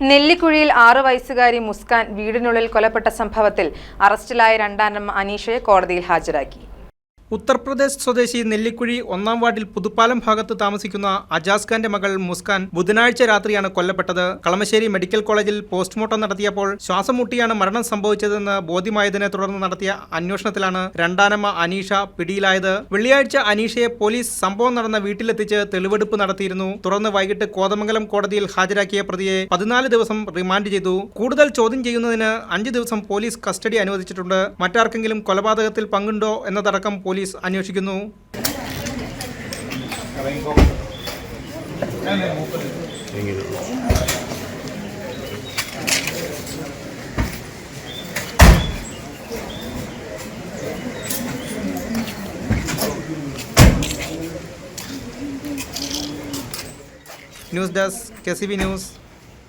നെല്ലിക്കുഴിയിൽ ആറു വയസ്സുകാരി മുസ്കാൻ വീടിനുള്ളിൽ കൊലപ്പെട്ട സംഭവത്തിൽ അറസ്റ്റിലായ രണ്ടാനമ്മ അനീഷയെ കോടതിയിൽ ഹാജരാക്കി. ഉത്തർപ്രദേശ് സ്വദേശി നെല്ലിക്കുഴി ഒന്നാം വാർഡിൽ പുതുപ്പാലം ഭാഗത്ത് താമസിക്കുന്ന അജാസ് ഖാന്റെ മകൾ മുസ്കാൻ ബുധനാഴ്ച രാത്രിയാണ് കൊല്ലപ്പെട്ടത്. കളമശ്ശേരി മെഡിക്കൽ കോളേജിൽ പോസ്റ്റ്മോർട്ടം നടത്തിയപ്പോൾ ശ്വാസം മുട്ടിയാണ് മരണം സംഭവിച്ചതെന്ന് ബോധ്യമായതിനെ തുടർന്ന് നടത്തിയ അന്വേഷണത്തിലാണ് രണ്ടാനമ്മ അനീഷ പിടിയിലായത്. വെള്ളിയാഴ്ച അനീഷയെ പോലീസ് സംഭവം നടന്ന വീട്ടിലെത്തിച്ച് തെളിവെടുപ്പ് നടത്തിയിരുന്നു. തുടർന്ന് വൈകിട്ട് കോതമംഗലം കോടതിയിൽ ഹാജരാക്കിയ പ്രതിയെ പതിനാല് ദിവസം റിമാൻഡ് ചെയ്തു. കൂടുതൽ ചോദ്യം ചെയ്യുന്നതിന് അഞ്ച് ദിവസം പോലീസ് കസ്റ്റഡി അനുവദിച്ചിട്ടുണ്ട്. മറ്റാർക്കെങ്കിലും കൊലപാതകത്തിൽ പങ്കുണ്ടോ എന്നതടക്കം പോലീസ് അന്വേഷിക്കുന്നു. News desk K C B news.